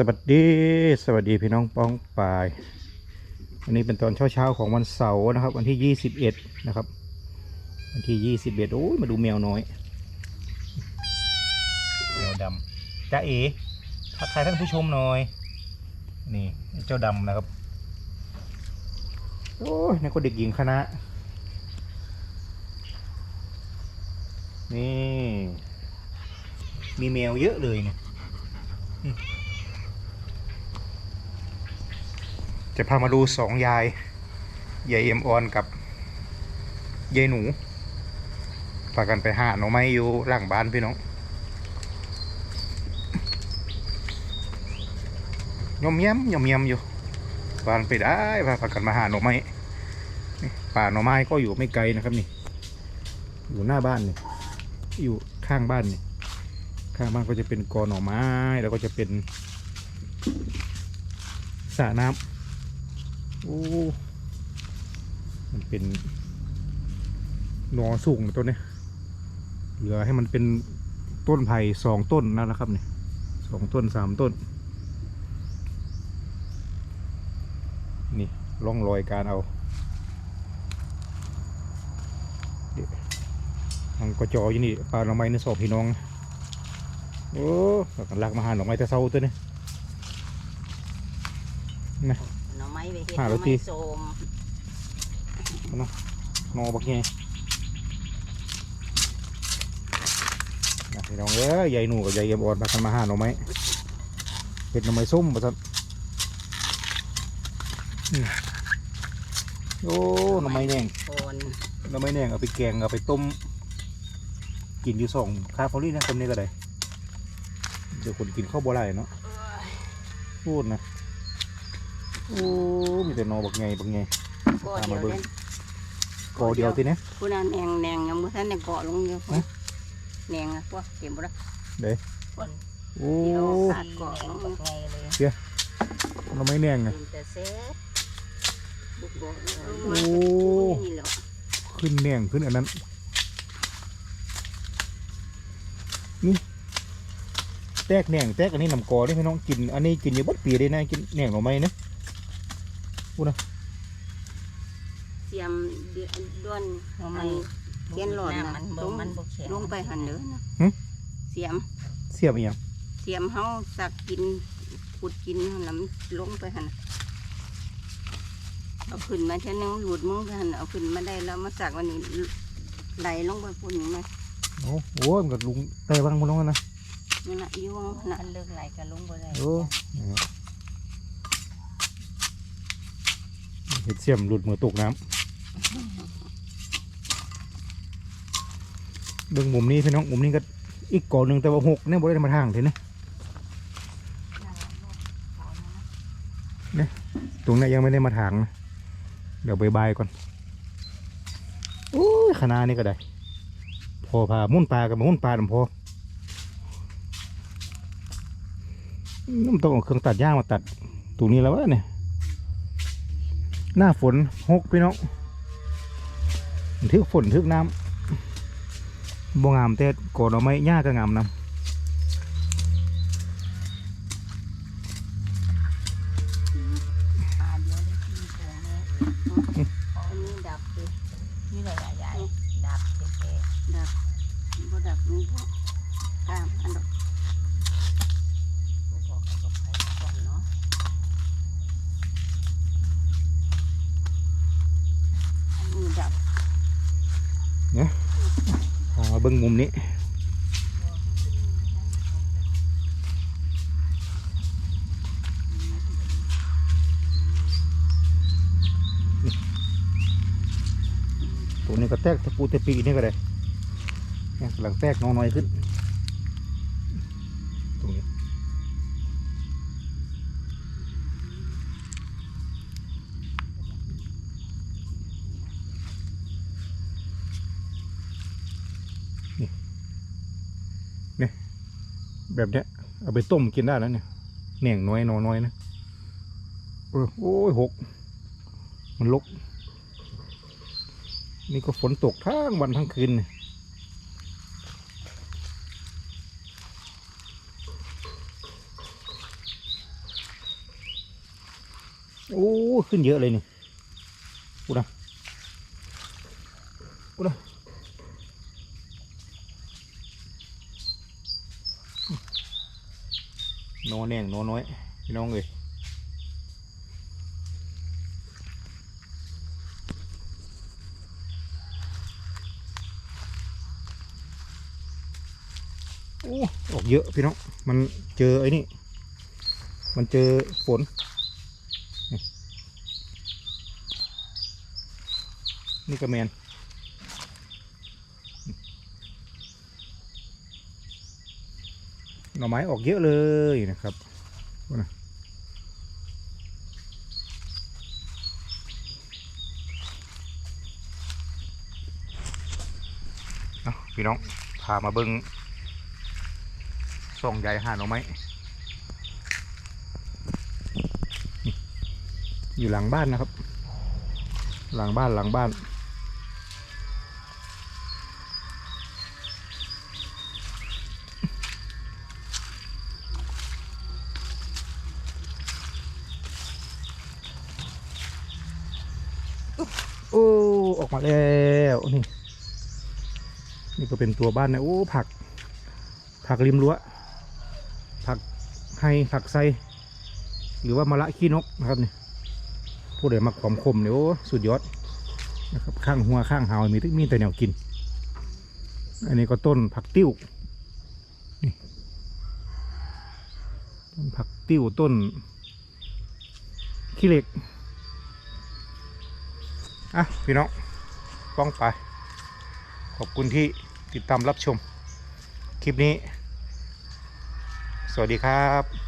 สวัสดีสวัสดีพี่น้องป้องปายวันนี้เป็นตอนเช้าๆของวันเสาร์นะครับ วันที่ 21 นะครับ วันที่ 21 โอ้ยมาดูแมวน้อยแมวดำจ้าเอ๋ทักทายท่านผู้ชมหน่อย นี่เจ้าดำนะครับ โอ้ยนี่ก็เด็กหญิงคณะ นี่ มีแมวเยอะเลยเนี่ย จะพามาดูสองยาย ยายเอ็มออนกับยายหนูพากันไปหาหน่อไม้อยู่หลังบ้านพี่น้องยมเยี่ยมยมเยี่ยมอยู่บ้านไปได้พาพากันมาหาหน่อไม้ป่าหน่อไม้ก็อยู่ไม่ไกลนะครับนี่ อยู่หน้าบ้านนี่อยู่ข้างบ้านนี่ข้างบ้านก็จะเป็นกอหน่อไม้แล้วก็จะเป็นสระน้ำ โอ้มันเป็นหนอสูงตัวนี้เหลือให้มันเป็นต้นไผ่สองต้นนั่นแหละครับเนี่ยสองต้นสามต้น นี่ร่องรอยการเอาทางกระจออยู่นี่ปลาหน่อไม้ในสอบพี่น้อง โอ้กันลักมาหาหน่อไม้แต่เศร้าตัวนี้น่ ไม้ไปเฮ็ดหหาน่อแล้วไม้ที่โสมนอบักไงนะพี่น้องเอ้ยยายหนูกับยายเอ็มอ่อนมากันมาหาหน่อไม้เห็ดหน่อไม้ส้มประสันอืมโอ้หน่อไม้แดงโคนหน่อไม้แดงเอาไปแกงเอาไปต้ม กินอยู่สองคาฟอรี่นะคนนี้ก็ได้เดี๋ยวคนกินข้าวบัวไหลเนาะพูดนะ โอ้มีแต่หนอบักไงบักไงก็ตามเดีมายวเบิ่งเล่นกอเดียวทีเนี้ยผู้นั้นแหนงแหนงยังบ่ทันได้เกาะลงอยู่ฮะ แหนงอะพวกเก็บบ่ได้โอ้เดี๋ยวขาดเกาะลงไงเลยหน่อไม้แดงไงกินแต่เซ็ตบุกบ่ลงโอ้มานี่แหละขึ้นแหน่งขึ้นอันนั้น นี่ แตกแหน่งแตกอันนี้นำกอได้พี่น้องกิน อันนี้กินอยู่บัดปีเลยนะ กินแหน่งหน่อไม้นะ เสียมเดือนด้วนทำไมอันเขียนหลอดน้ำนะมันลบ่งมันบ่แข็ง ลงไปหันเด้อนะหึ เสียมเสียบอีหยังเสียมเฮาสักกินขุดกินหั่นแล้วมันลงไปหันน่ะเอาขึ้นมาเท่านึงหลุดมึงไปหันเอาขึ้นมาได้แล้วมาสักวันนี้ไหลลงไปปุ่นไหมโอ้โหมันก็ลุงแต่บางคนน้องนะ นั่นน่ะอยู่วงขนาดมันเลิกไหลก็ลงบ่ได้โอ้ เห็ดเสียมหลุดมือตกน้ำเบิ่งมุมนี้พี่น้องมุมนี้ก็อีกกอหนึ่งแต่ว่าหกเนี่ยบ่ได้มาทางเห็นไหมเนี่ยตรงนี้ยังไม่ได้มาถางนะเดี๋ยวบายก่อนโอ้ยขนาดนี้ก็ได้ พอพามุ่นปลากับมุ่นปลาดำพอน้ำต้องเอาเครื่องตัดหญ้ามาตัดตรงนี้แล้ววะเนี่ย หน้าฝนหกพี่น้องทึกฝนทึกน้ำบ่งามแต่ก่อนเอาไม้หญ้าก็งามนปลาเดียวได้กินโป่งเลยอันนี้ดับเลย นี่เลยใหญ่ๆดับแก่ ดับบ่ดับนี่บ่ตามอันดอก ๆบ่บอกกับใครก่อนเนาะ อันนี้ดับำพา มาเบิ้งมุมนี้ตัวนี้ก็แตกตะปูตะปีนี่ก็ได้เนี่ยกำลังแตกน้อยๆขึ้น ตรงนี้ นี่เนี่ย แบบเนี้ยเอาไปต้มกินได้แล้วเนี่ยแหน่งน้อยนอน้อยนะโอ้ยหก มันลก นี่ก็ฝนตกทั้งวันทั้งคืนโอ้ขึ้นเยอะเลยนี่กูนะกูนะ นอนแน่งนอนน้อยพี่น้องเลยโอ้ออกเยอะพี่น้อง มันเจอไอ้นี่ มันเจอฝน นี่นี่ก็แมน หน่อไม้ออกเยอะเลยนะครับดูนะเอาพี่น้องพามาเบิ้งส่องใหญ่หาหน่อไม้อยู่หลังบ้านนะครับ หลังบ้านหลังบ้าน โอ้ ออกมาแล้วนี่นี่ก็เป็นตัวบ้านนะโอ้ผัก ผักริมรั้วผักไฮผักไซหรือว่ามะละขี้นกนะครับนี่ผู้ใดมักความคมเนี่ยโอ้สุดยอดนะครับข้างหัวข้างหาวมีมีแต่แนวกิน อันนี้ก็ต้นผักติ้วนี่ต้นผักติ้วต้นขี้เหล็กอะพี่น้อง ล้องไป ขอบคุณที่ติดตามรับชม คลิปนี้ สวัสดีครับ